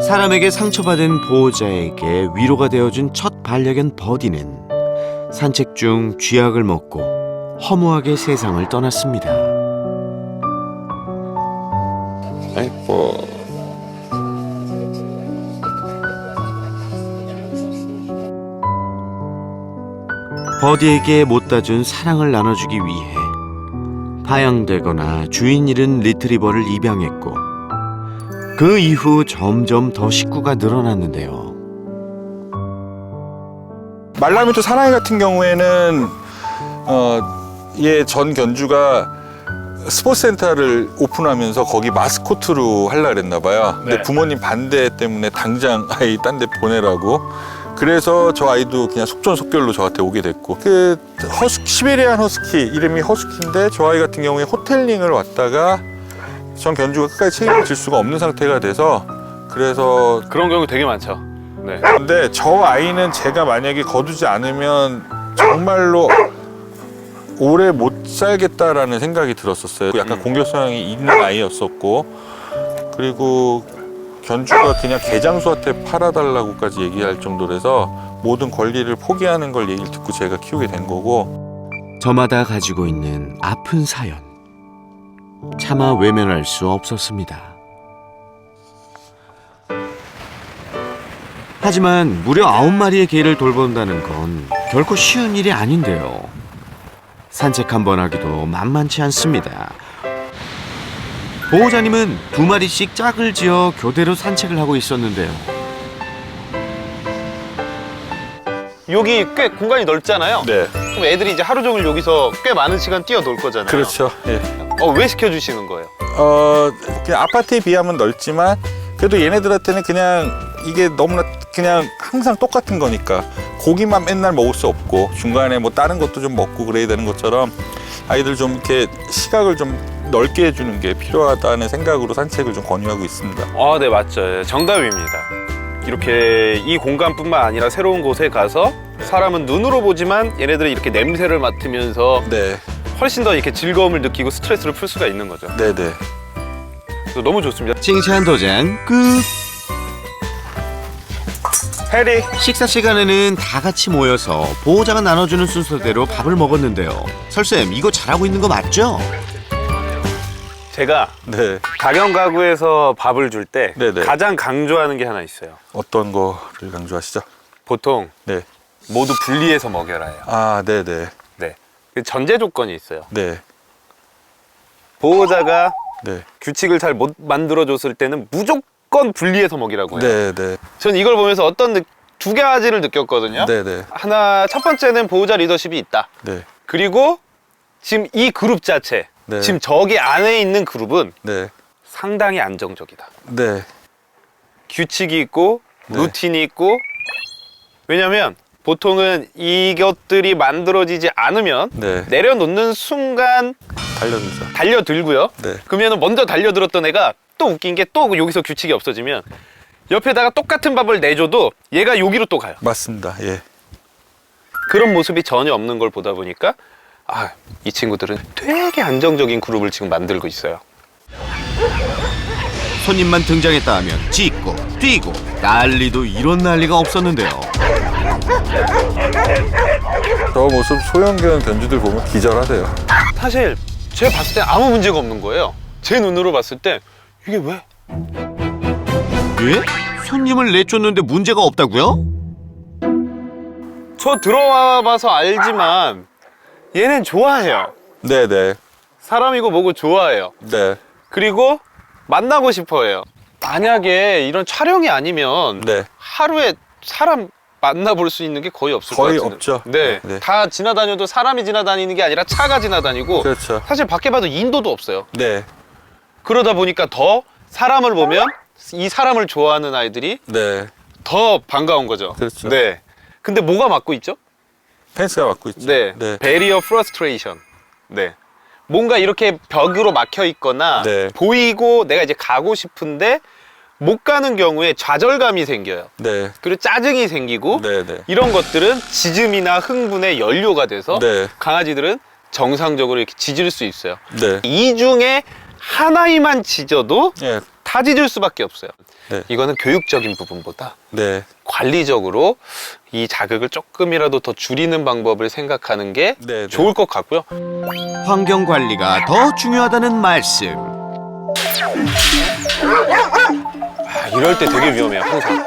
사람에게 상처받은 보호자에게 위로가 되어준 첫 반려견 버디는 산책 중 쥐약을 먹고 허무하게 세상을 떠났습니다. 아이고. 버디에게 못다 준 사랑을 나눠주기 위해 파양되거나 주인 잃은 리트리버를 입양했고 그 이후 점점 더 식구가 늘어났는데요. 말라미토 사나이 같은 경우에는 어, 얘전 견주가 스포츠 센터를 오픈하면서 거기 마스코트로 하려 그랬나 봐요. 근데 네. 부모님 반대 때문에 당장 아이 딴 데 보내라고. 그래서 저 아이도 그냥 속전속결로 저한테 오게 됐고 그 허스 시베리안 허스키 이름이 허스키인데 저 아이 같은 경우에 호텔링을 왔다가 전 견주가 끝까지 책임을 질 수가 없는 상태가 돼서 그래서 그런 경우 되게 많죠. 네. 근데 저 아이는 제가 만약에 거두지 않으면 정말로 오래 못 살겠다라는 생각이 들었었어요. 약간 음. 공격 성향이 있는 아이였었고 그리고 견주가 그냥 개장수한테 팔아달라고까지 얘기할 정도라서 모든 권리를 포기하는 걸 얘기를 듣고 제가 키우게 된 거고 저마다 가지고 있는 아픈 사연. 차마 외면할 수 없었습니다. 하지만 무려 아홉 마리의 개를 돌본다는 건 결코 쉬운 일이 아닌데요. 산책 한 번 하기도 만만치 않습니다. 보호자님은 두 마리씩 짝을 지어 교대로 산책을 하고 있었는데요. 여기 꽤 공간이 넓잖아요. 네 그럼 애들이 이제 하루 종일 여기서 꽤 많은 시간 뛰어놀 거잖아요. 그렇죠 예. 어, 왜 시켜주시는 거예요? 어 그냥 아파트에 비하면 넓지만 그래도 얘네들한테는 그냥 이게 너무나 그냥 항상 똑같은 거니까 고기만 맨날 먹을 수 없고 중간에 뭐 다른 것도 좀 먹고 그래야 되는 것처럼 아이들 좀 이렇게 시각을 좀 넓게 해주는 게 필요하다는 생각으로 산책을 좀 권유하고 있습니다. 아, 네, 맞죠. 정답입니다. 이렇게 이 공간뿐만 아니라 새로운 곳에 가서 사람은 눈으로 보지만 얘네들이 이렇게 냄새를 맡으면서 네, 훨씬 더 이렇게 즐거움을 느끼고 스트레스를 풀 수가 있는 거죠. 네, 네. 그래서 너무 좋습니다. 칭찬 도전 끝! 해리. 식사 시간에는 다 같이 모여서 보호자가 나눠주는 순서대로 밥을 먹었는데요. 설쌤, 이거 잘하고 있는 거 맞죠? 제가 네. 가정 가구에서 밥을 줄 때 네네. 가장 강조하는 게 하나 있어요. 어떤 거를 강조하시죠? 보통 네. 모두 분리해서 먹여라예요. 아, 네, 네, 네. 그 전제 조건이 있어요. 네, 보호자가 네, 규칙을 잘 못 만들어줬을 때는 무조건 분리해서 먹이라고 해요. 네, 네, 전 이걸 보면서 어떤 느- 두 가지를 느꼈거든요. 네, 네, 하나 첫 번째는 보호자 리더십이 있다. 네, 그리고 지금 이 그룹 자체, 네. 지금 저기 안에 있는 그룹은 네, 상당히 안정적이다. 네, 규칙이 있고 네. 루틴이 있고 왜냐면 보통은 이것들이 만들어지지 않으면 네. 내려놓는 순간 달려들죠. 달려들고요. 네. 그러면 먼저 달려들었던 애가 또 웃긴 게 또 여기서 규칙이 없어지면 옆에다가 똑같은 밥을 내줘도 얘가 여기로 또 가요. 맞습니다. 예. 그런 모습이 전혀 없는 걸 보다 보니까 아, 이 친구들은 되게 안정적인 그룹을 지금 만들고 있어요. 손님만 등장했다 하면 짖고 뛰고 난리도 이런 난리가 없었는데요. 저 모습 소형견 견주들 보면 기절하세요. 사실 제가 봤을 때 아무 문제가 없는 거예요. 제 눈으로 봤을 때 이게 왜? 예? 손님을 내쫓는데 문제가 없다고요? 저 들어와 봐서 알지만 얘는 좋아해요. 네, 네, 사람이고 뭐고 좋아해요. 네, 그리고 만나고 싶어해요. 만약에 이런 촬영이 아니면 네. 하루에 사람 만나볼 수 있는 게 거의 없을 거의 것 같은데. 없죠. 네, 네. 다 지나다녀도 사람이 지나다니는 게 아니라 차가 지나다니고 그렇죠. 사실 밖에 봐도 인도도 없어요. 네, 그러다 보니까 더 사람을 보면 이 사람을 좋아하는 아이들이 네. 더 반가운 거죠. 그렇죠. 네. 근데 뭐가 막고 있죠? 펜스가 맡고 있죠. 네. 네. 베리어 프러스트레이션. 네. 뭔가 이렇게 벽으로 막혀 있거나 네. 보이고 내가 이제 가고 싶은데 못 가는 경우에 좌절감이 생겨요. 네, 그리고 짜증이 생기고 네, 네. 이런 것들은 지즘이나 흥분의 연료가 돼서 네. 강아지들은 정상적으로 이렇게 짖을 수 있어요. 네. 이 중에 하나이만 짖어도 예. 다 짖을 수밖에 없어요. 네. 이거는 교육적인 부분보다 네. 관리적으로 이 자극을 조금이라도 더 줄이는 방법을 생각하는 게 네, 네. 좋을 좋을 것 같고요. 환경 관리가 더 중요하다는 말씀. 아, 이럴 때 되게 위험해요, 항상.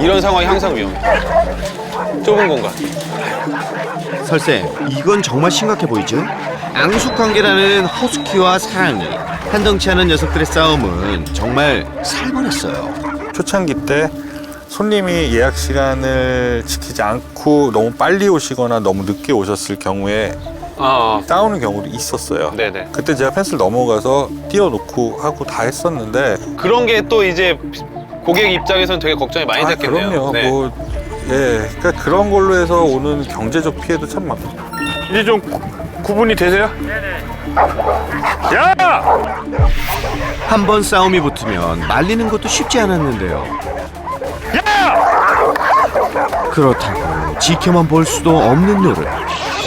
이런 상황이 항상 위험해요. 좁은 공간. 설쌤, 이건 정말 심각해 보이죠? 앙숙 관계라는 허스키와 사랑이 한덩치 않은 녀석들의 싸움은 정말 살벌했어요. 초창기 때 손님이 예약 시간을 지키지 않고 너무 빨리 오시거나 너무 늦게 오셨을 경우에 아, 싸우는 경우도 있었어요. 네네. 그때 제가 펜스를 넘어가서 띄워놓고 하고 다 했었는데 그런 게 또 이제 고객 입장에서는 되게 걱정이 많이 아, 됐겠네요. 그럼요. 네. 뭐 예, 그러니까 그런 걸로 해서 오는 경제적 피해도 참 많고. 이제 좀 구, 구분이 되세요? 네네. 야! 한 번 싸움이 붙으면 말리는 것도 쉽지 않았는데요. 그렇다고 지켜만 볼 수도 없는 노릇.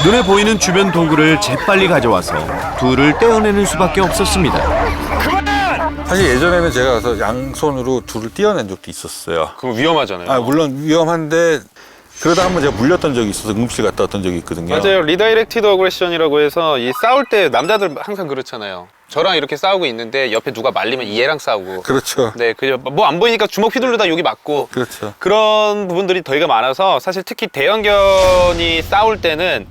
눈에 보이는 주변 도구를 재빨리 가져와서 둘을 떼어내는 수밖에 없었습니다. 사실 예전에는 제가 가서 양손으로 둘을 띄어낸 적도 있었어요. 그거 위험하잖아요. 아 물론 위험한데 그러다 한번 제가 물렸던 적이 있어서 응급실 갔다 왔던 적이 있거든요. 맞아요. 리다이렉티드 어그레션이라고 해서 이 싸울 때 남자들 항상 그렇잖아요. 저랑 이렇게 싸우고 있는데 옆에 누가 말리면 얘랑 싸우고. 그렇죠. 네, 그뭐 안 보이니까 주먹 휘둘르다 여기 맞고. 그렇죠. 그런 부분들이 되게 많아서 사실 특히 대형견이 싸울 때는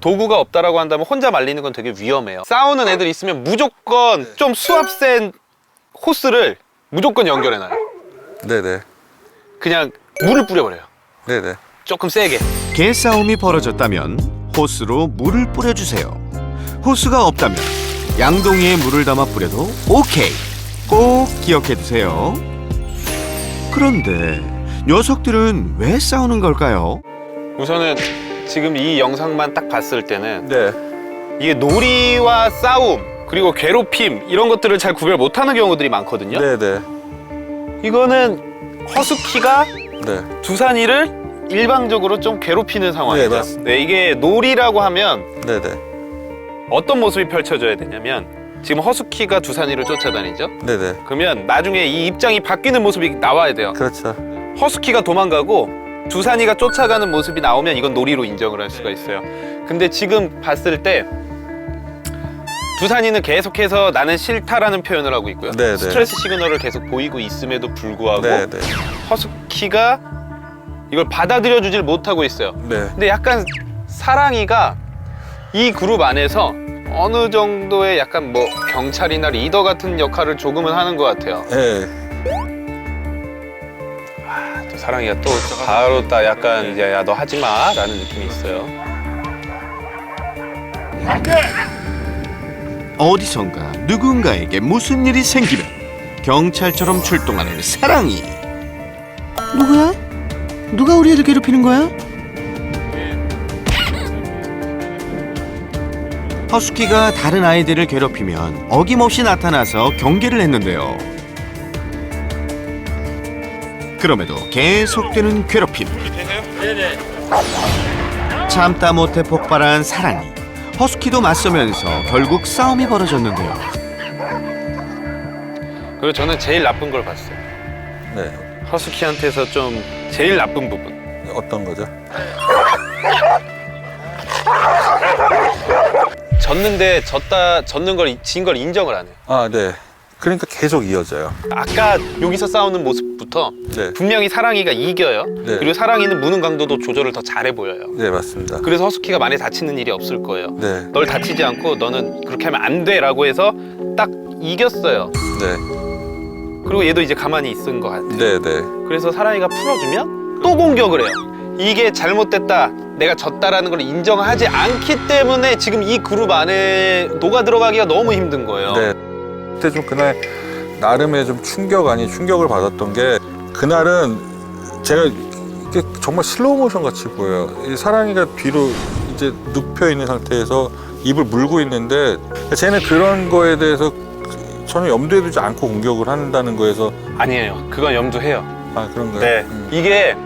도구가 없다라고 한다면 혼자 말리는 건 되게 위험해요. 싸우는 애들 있으면 무조건 좀 수압 센 호스를 무조건 연결해놔요. 네네. 그냥 물을 뿌려버려요. 네네. 조금 세게. 개싸움이 벌어졌다면 호스로 물을 뿌려주세요. 호스가 없다면 양동이에 물을 담아 뿌려도 오케이. 꼭 기억해 두세요. 그런데 녀석들은 왜 싸우는 걸까요? 우선은 지금 이 영상만 딱 봤을 때는 네. 이게 놀이와 싸움 그리고 괴롭힘 이런 것들을 잘 구별 못하는 경우들이 많거든요. 네네. 이거는 허스키가 네. 두산이를 일방적으로 좀 괴롭히는 상황이죠. 네, 맞습니다. 네, 이게 놀이라고 하면 네네. 어떤 모습이 펼쳐져야 되냐면 지금 허스키가 두산이를 쫓아다니죠. 네네. 그러면 나중에 이 입장이 바뀌는 모습이 나와야 돼요. 그렇죠. 허스키가 도망가고 두산이가 쫓아가는 모습이 나오면 이건 놀이로 인정을 할 수가 있어요. 근데 지금 봤을 때 두산이는 계속해서 나는 싫다라는 표현을 하고 있고요. 네 네. 스트레스 시그널을 계속 보이고 있음에도 불구하고 네네. 허스키가 이걸 받아들여 주질 못하고 있어요. 네. 근데 약간 사랑이가 이 그룹 안에서 어느 정도의 약간 뭐 경찰이나 리더 같은 역할을 조금은 하는 것 같아요. 네. 또 사랑이가 또 바로 딱 약간 이제 야 너 하지 마라는 느낌이 있어요. 어디선가 누군가에게 무슨 일이 생기면 경찰처럼 출동하는 사랑이. 누구야? 누가 우리 애들 괴롭히는 거야? 허스키가 다른 아이들을 괴롭히면 어김없이 나타나서 경계를 했는데요. 그럼에도 계속되는 괴롭힘. 참다 못해 폭발한 사랑이. 허스키도 맞서면서 결국 싸움이 벌어졌는데요. 그리고 저는 제일 나쁜 걸 봤어요. 네. 허스키한테서 좀 제일 나쁜 부분. 어떤 거죠? 졌는데 졌다 졌는 걸 진 걸 인정을 안 해요. 아, 네. 그러니까 계속 이어져요. 아까 여기서 싸우는 모습부터 네. 분명히 사랑이가 이겨요. 네. 그리고 사랑이는 무는 강도도 조절을 더 잘해 보여요. 네, 맞습니다. 그래서 허스키가 많이 다치는 일이 없을 거예요. 네. 널 다치지 않고 너는 그렇게 하면 안 돼라고 해서 딱 이겼어요. 네. 그리고 얘도 이제 가만히 있은 것 같아요. 네, 네. 그래서 사랑이가 풀어주면 또 공격을 해요. 이게 잘못됐다, 내가 졌다라는 걸 인정하지 않기 때문에 지금 이 그룹 안에 녹아 들어가기가 너무 힘든 거예요. 네. 그때 좀 그날 나름의 좀 충격 아닌 충격을 받았던 게 그날은 제가 이게 정말 슬로우 모션 같이 보여요. 이 사랑이가 뒤로 이제 눕혀 있는 상태에서 입을 물고 있는데 쟤는 그런 거에 대해서 전혀 염두에 두지 않고 공격을 한다는 거에서 아니에요. 그건 염두해요. 아 그런가요? 네. 음. 이게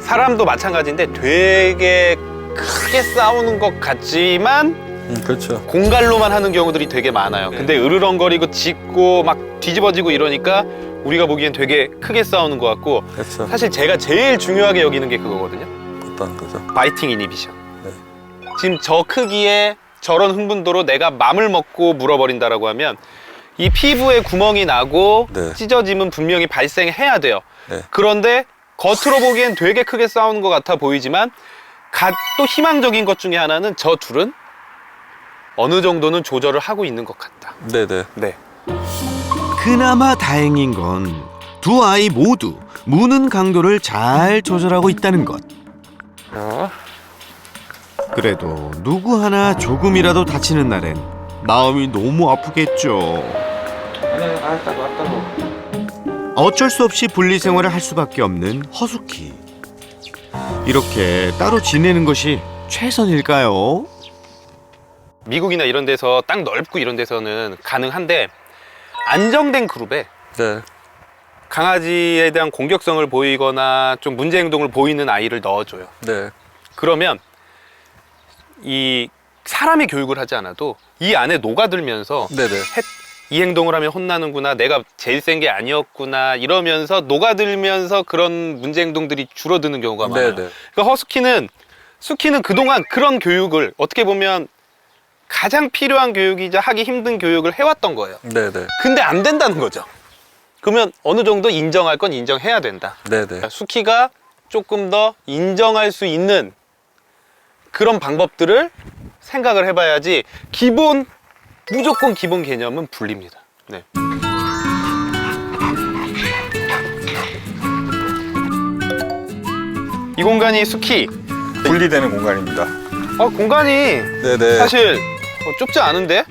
사람도 마찬가지인데 되게 크게 싸우는 것 같지만 음, 그렇죠. 공갈로만 하는 경우들이 되게 많아요. 근데 으르렁거리고 짖고 막 뒤집어지고 이러니까 우리가 보기엔 되게 크게 싸우는 것 같고 그렇죠. 사실 제가 제일 중요하게 여기는 게 그거거든요. 어떤 거죠? 바이팅 이니비션. 네. 지금 저 크기에 저런 흥분도로 내가 맘을 먹고 물어버린다라고 하면 이 피부에 구멍이 나고 네. 찢어짐은 분명히 발생해야 돼요. 네. 그런데 겉으로 보기엔 되게 크게 싸우는 것 같아 보이지만 가- 또 희망적인 것 중에 하나는 저 둘은 어느 정도는 조절을 하고 있는 것 같다. 네네. 네. 그나마 다행인 건 두 아이 모두 무는 강도를 잘 조절하고 있다는 것. 그래도 누구 하나 조금이라도 다치는 날엔 마음이 너무 아프겠죠. 어쩔 수 없이 분리 생활을 할 수밖에 없는 허수키. 이렇게 따로 지내는 것이 최선일까요? 미국이나 이런 데서 땅 넓고 이런 데서는 가능한데 안정된 그룹에 네. 강아지에 대한 공격성을 보이거나 좀 문제 행동을 보이는 아이를 넣어줘요. 네. 그러면 이 사람이 교육을 하지 않아도 이 안에 녹아들면서 네네. 했- 이 행동을 하면 혼나는구나 내가 제일 센 게 아니었구나 이러면서 녹아들면서 그런 문제 행동들이 줄어드는 경우가 많아요. 네네. 그러니까 허스키는 수키는 그동안 그런 교육을 어떻게 보면 가장 필요한 교육이자 하기 힘든 교육을 해왔던 거예요. 네네. 근데 안 된다는 거죠. 그러면 어느 정도 인정할 건 인정해야 된다. 네네. 그러니까 수키가 조금 더 인정할 수 있는 그런 방법들을 생각을 해봐야지 기본 무조건 기본 개념은 분리입니다. 네. 이 공간이 수키. 분리되는 공간입니다. 어, 공간이 네네. 사실 어, 좁지 않은데?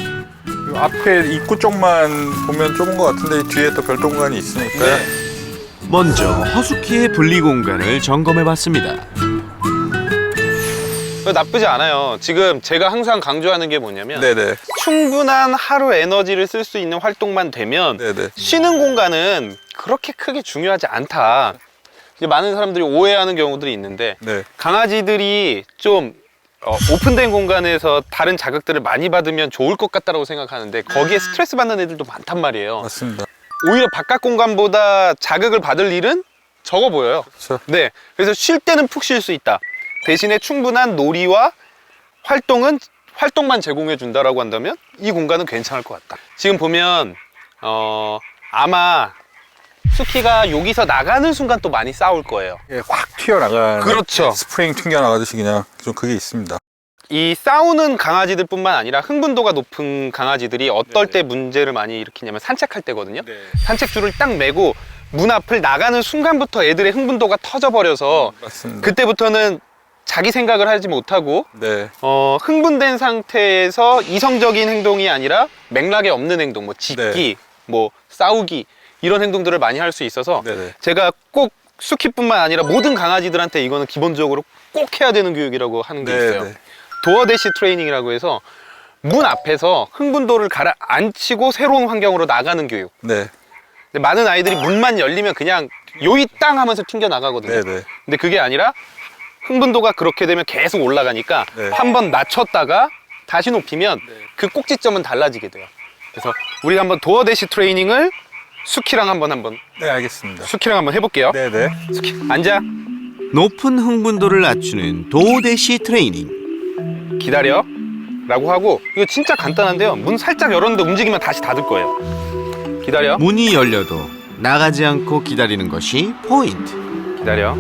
요 앞에 입구 쪽만 보면 좁은 것 같은데 뒤에 또 별도 공간이 있으니까. 네. 먼저 허수키의 분리 공간을 점검해 봤습니다. 어, 나쁘지 않아요. 지금 제가 항상 강조하는 게 뭐냐면 네네. 충분한 하루 에너지를 쓸 수 있는 활동만 되면 네네. 쉬는 공간은 그렇게 크게 중요하지 않다. 이제 많은 사람들이 오해하는 경우들이 있는데 네. 강아지들이 좀 어, 오픈된 공간에서 다른 자극들을 많이 받으면 좋을 것 같다라고 생각하는데 거기에 스트레스 받는 애들도 많단 말이에요. 맞습니다. 오히려 바깥 공간보다 자극을 받을 일은 적어 보여요. 그렇죠. 네. 그래서 쉴 때는 푹 쉴 수 있다. 대신에 충분한 놀이와 활동은 활동만 제공해 준다라고 한다면 이 공간은 괜찮을 것 같다. 지금 보면 어 아마 수키가 여기서 나가는 순간 또 많이 싸울 거예요. 예, 확 튀어나가는. 그렇죠. 스프링 튕겨나가듯이 그냥 좀 그게 있습니다. 이 싸우는 강아지들 뿐만 아니라 흥분도가 높은 강아지들이 어떨 때 문제를 많이 일으키냐면 산책할 때거든요. 산책줄을 딱 메고 문 앞을 나가는 순간부터 애들의 흥분도가 터져버려서 맞습니다. 그때부터는 자기 생각을 하지 못하고 네. 어, 흥분된 상태에서 이성적인 행동이 아니라 맥락에 없는 행동, 뭐 짖기, 뭐 싸우기 이런 행동들을 많이 할 수 있어서 네네. 제가 꼭 수키뿐만 아니라 모든 강아지들한테 이거는 기본적으로 꼭 해야 되는 교육이라고 하는 게 있어요. 네네. 도어 대시 트레이닝이라고 해서 문 앞에서 흥분도를 가라앉히고 새로운 환경으로 나가는 교육. 네. 근데 많은 아이들이 문만 열리면 그냥 요이 땅 하면서 튕겨 나가거든요. 네네. 근데 그게 아니라 흥분도가 그렇게 되면 계속 올라가니까 네. 한번 낮췄다가 다시 높이면 그 꼭지점은 달라지게 돼요. 그래서 우리가 한번 도어 대시 트레이닝을 수키랑 한번 한번 네, 알겠습니다. 수키랑 한번 해볼게요. 네 네. 수키 앉아 높은 흥분도를 낮추는 도대시 트레이닝. 기다려 라고 하고 이거 진짜 간단한데요. 문 살짝 열었는데 움직이면 다시 닫을 거예요. 기다려 문이 열려도 나가지 않고 기다리는 것이 포인트. 기다려.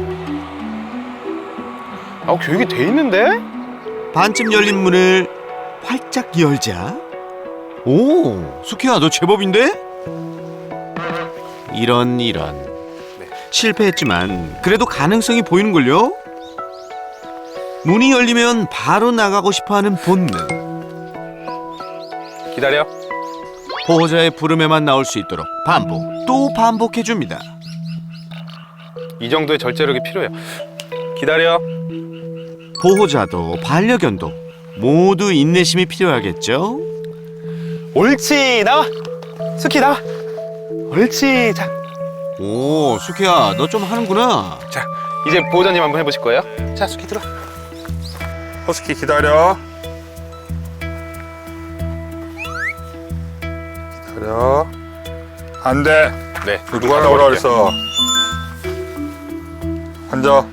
아 교육이 돼 있는데? 반쯤 열린 문을 활짝 열자. 오, 수키야, 너 제법인데? 이런 이런. 네. 실패했지만 그래도 가능성이 보이는걸요? 문이 열리면 바로 나가고 싶어하는 본능. 기다려. 보호자의 부름에만 나올 수 있도록 반복 또 반복해 줍니다. 이 정도의 절제력이 필요해요. 기다려. 보호자도 반려견도 모두 인내심이 필요하겠죠? 옳지 나와. 수키 나와. 옳지. 자, 오, 수키야, 너 좀 하는구나. 자 이제 보호자님 한번 해보실 거예요. 자 수키 들어. 허스키 기다려. 기다려. 안 돼. 네. 누가 나오라 그랬어? 앉아.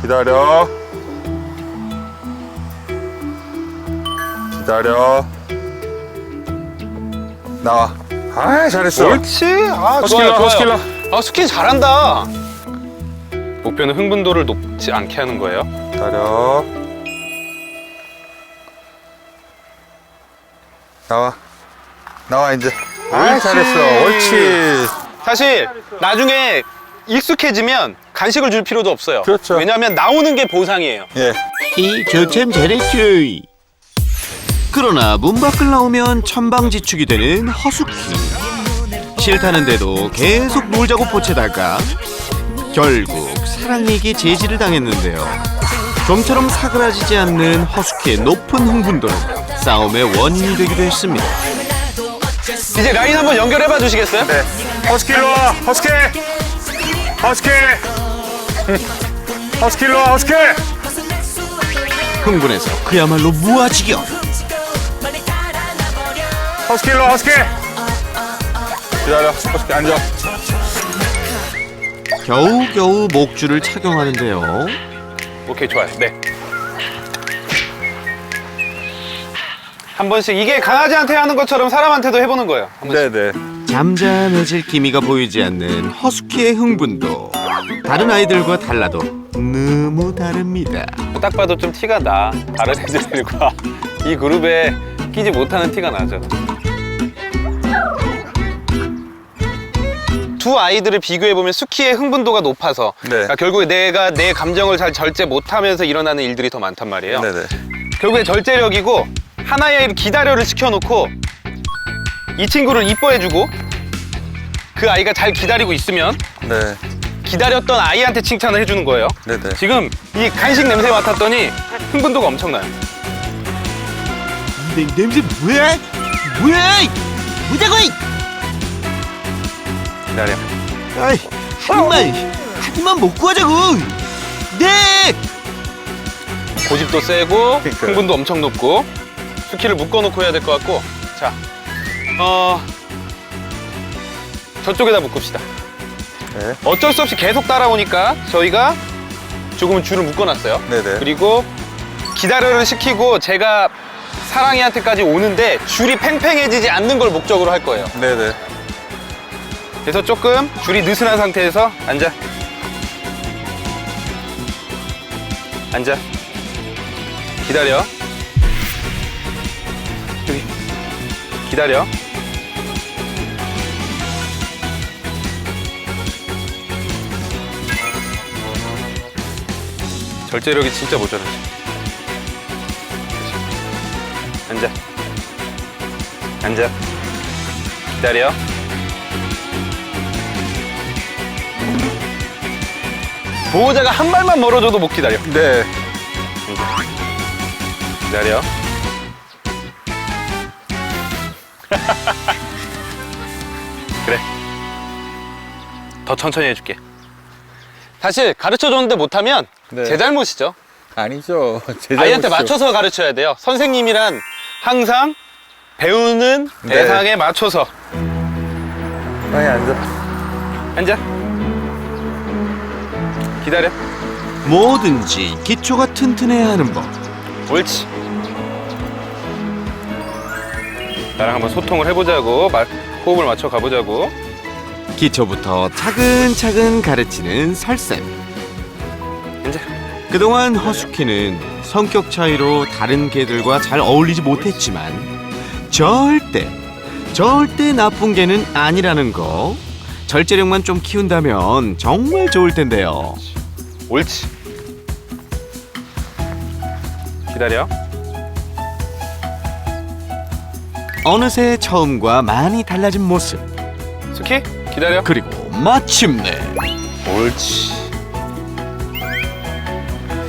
기다려. 기다려. 나와. 아, 잘했어. 옳지. 아, 좋아요, 좋아요. 허스킬러. 아, 스킨 잘한다. 목표는 흥분도를 높지 않게 하는 거예요. 기다려. 나와. 나와 이제. 아, 옳지. 잘했어. 옳지. 사실 나중에 익숙해지면 간식을 줄 필요도 없어요. 그렇죠. 왜냐하면 나오는 게 보상이에요. 예. 이 저참 잘했죠. 그러나 문 밖을 나오면 천방지축이 되는 허수키. 싫다는데도 계속 놀자고 보채다가 결국 사랑에게 제지를 당했는데요. 좀처럼 사그라지지 않는 허수키의 높은 흥분도는 싸움의 원인이 되기도 했습니다. 이제 라인 한번 연결해봐 주시겠어요? 네. 허스키 일로 와. 허스키. 허스키. 허스키 일로 와. 허스키. 흥분해서 그야말로 무아지경. 허스키 일로 와. 허스키. 기다려. 허스키 앉아. 겨우겨우 목줄을 착용하는데요. 오케이 좋아요. 네. 한 번씩 이게 강아지한테 하는 것처럼 사람한테도 해보는 거예요. 한 번씩. 네, 네. 잠잠해질 기미가 보이지 않는 허스키의 흥분도 다른 아이들과 달라도 너무 다릅니다. 딱 봐도 좀 티가 나. 다른 애들과 이 그룹에 끼지 못하는 티가 나죠. 두 아이들을 비교해 보면 수키의 흥분도가 높아서 네. 그러니까 결국에 내가 내 감정을 잘 절제 못하면서 일어나는 일들이 더 많단 말이에요. 네, 네. 결국에 절제력이고 하나의 아이를 기다려를 시켜놓고 이 친구를 이뻐해주고 그 아이가 잘 기다리고 있으면 네. 기다렸던 아이한테 칭찬을 해주는 거예요. 네, 네. 지금 이 간식 냄새 맡았더니 흥분도가 엄청나요. 내, 냄새 뭐야? 뭐야? 뭐자고? 기다려. 아이, 한입만, 한입만 먹고 하자고. 네. 고집도 세고 그러니까요. 흥분도 엄청 높고 수키를 묶어놓고 해야 될 것 같고 자, 어 저쪽에다 묶읍시다. 네. 어쩔 수 없이 계속 따라오니까 저희가 조금은 줄을 묶어놨어요. 네네. 그리고 기다려를 시키고 제가 사랑이한테까지 오는데 줄이 팽팽해지지 않는 걸 목적으로 할 거예요. 네, 네. 그래서 조금 줄이 느슨한 상태에서 앉아. 앉아. 기다려. 여기. 기다려. 절제력이 진짜 모자라지. 앉아. 앉아. 기다려. 보호자가 한 발만 멀어져도 못 기다려. 네. 기다려. 그래. 더 천천히 해줄게. 사실 가르쳐 줬는데 못하면 네. 제 잘못이죠. 아니죠. 제 아이한테. 맞춰서 가르쳐야 돼요. 선생님이란 항상 배우는 네. 대상에 맞춰서 아니, 앉아. 앉아. 기다려. 뭐든지 기초가 튼튼해야 하는 법. 옳지. 나랑 한번 소통을 해보자고, 말, 호흡을 맞춰 가보자고. 기초부터 차근차근 가르치는 설쌤. 이제 그동안 허수키는 성격 차이로 다른 개들과 잘 어울리지 못했지만 절대 절대 나쁜 개는 아니라는 거 절제력만 좀 키운다면 정말 좋을 텐데요. 옳지. 기다려. 어느새 처음과 많이 달라진 모습 스키 기다려. 그리고 마침내 옳지.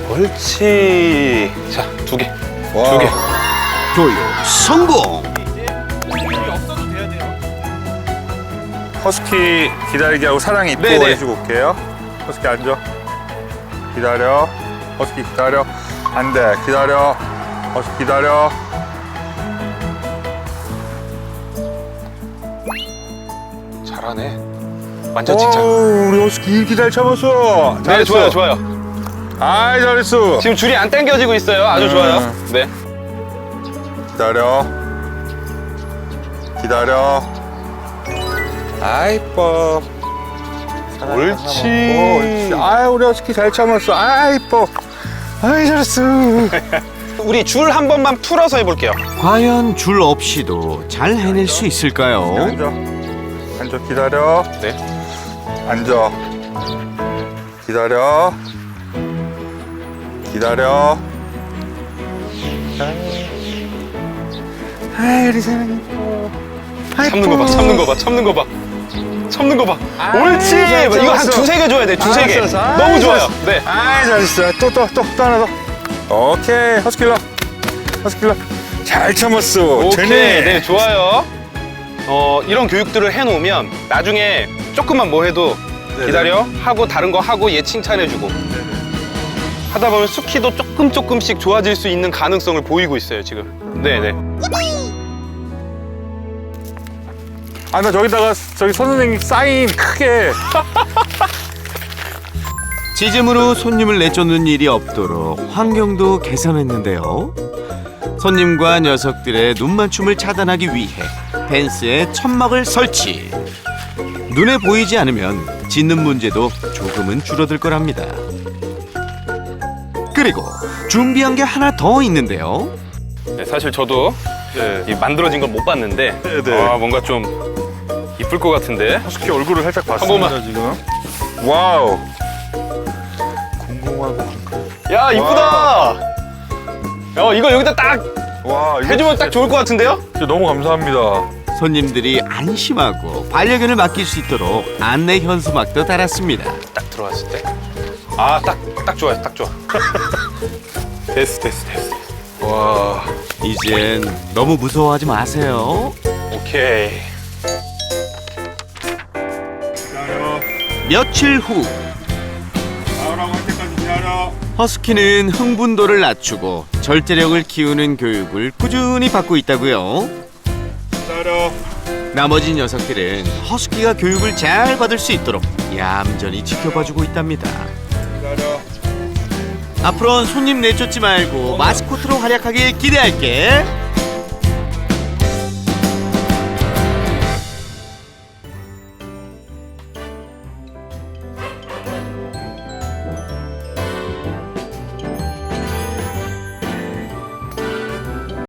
옳지. 자, 두 개. 와. 두 개. 교육 성공. 허스키 기다리게 하고 사랑이 입고 네네. 해주고 올게요. 허스키 앉아. 기다려. 허스키 기다려. 안 돼. 기다려. 어서 기다려. 잘하네. 완전 칭찬. 오, 우리 허스키 이렇게 잘 참았어. 네, 잘했어. 좋아요, 좋아요. 아이, 잘했어. 지금 줄이 안 당겨지고 있어요. 아주 음. 좋아요. 네. 기다려. 기다려. 아 이, 뻐. 옳지. 옳지. 아이, 우리 허스키 잘 참았어. 아 이, 뻐. 아이, 잘했어. 우리 줄 한 번만 풀어서 해볼게요. 과연 줄 없이도 잘 해낼 수 있을까요? 앉아. 앉아, 기다려. 네. 앉아. 기다려. 기다려. 아이, 우리 사랑이. 참는 거 봐, 참는 거 봐, 참는 거 봐. 참는 거 봐. 옳지. 잘 이거 한. 두세 개 줘야 돼, 두세 개. 알았어, 알았어. 너무 아이, 좋아요. 잘했어. 네. 아이, 잘했어. 또, 또, 또, 또 하나 더. 오케이. 허스킬러. 허스킬러. 잘 참았어. 오케이, 되네. 네, 좋아요. 어, 이런 교육들을 해 놓으면 나중에 조금만 뭐 해도 네네. 기다려 하고 다른 거 하고 얘 칭찬해 주고 하다 보면 스키도 조금 조금씩 좋아질 수 있는 가능성을 보이고 있어요 지금. 네 네. 아, 나 저기다가 저기 선생님 사인 크게. 찌짐으로 손님을 내쫓는 일이 없도록 환경도 개선했는데요. 손님과 녀석들의 눈맞춤을 차단하기 위해 펜스에 천막을 설치. 눈에 보이지 않으면 짖는 문제도 조금은 줄어들 거랍니다. 그리고 준비한 게 하나 더 있는데요. 네, 사실 저도 네. 이 만들어진 걸 못 봤는데 네, 네. 아, 뭔가 좀 이쁠 것 같은데. 허스키 얼굴을 살짝 봤습니다, 봤습니다, 지금. 와우. 궁금하고. 야 이쁘다. 어 이거 여기다 딱 와, 이거 해주면 딱 좋을 것 같은데요? 진짜 너무 감사합니다. 손님들이 안심하고 반려견을 맡길 수 있도록 안내 현수막도 달았습니다. 딱 들어왔을 때. 아 딱 딱 좋아요, 딱 좋아. 됐어, 됐어, 됐어. 와. 이젠 너무 무서워하지 마세요. 오케이. 며칠 후 나오라고 할 때까지 기다려. 허스키는 흥분도를 낮추고 절제력을 키우는 교육을 꾸준히 받고 있다고요. 기다려. 나머지 녀석들은 허스키가 교육을 잘 받을 수 있도록 얌전히 지켜봐주고 있답니다. 기다려. 앞으로는 손님 내쫓지 말고 마스코트로 활약하길 기대할게.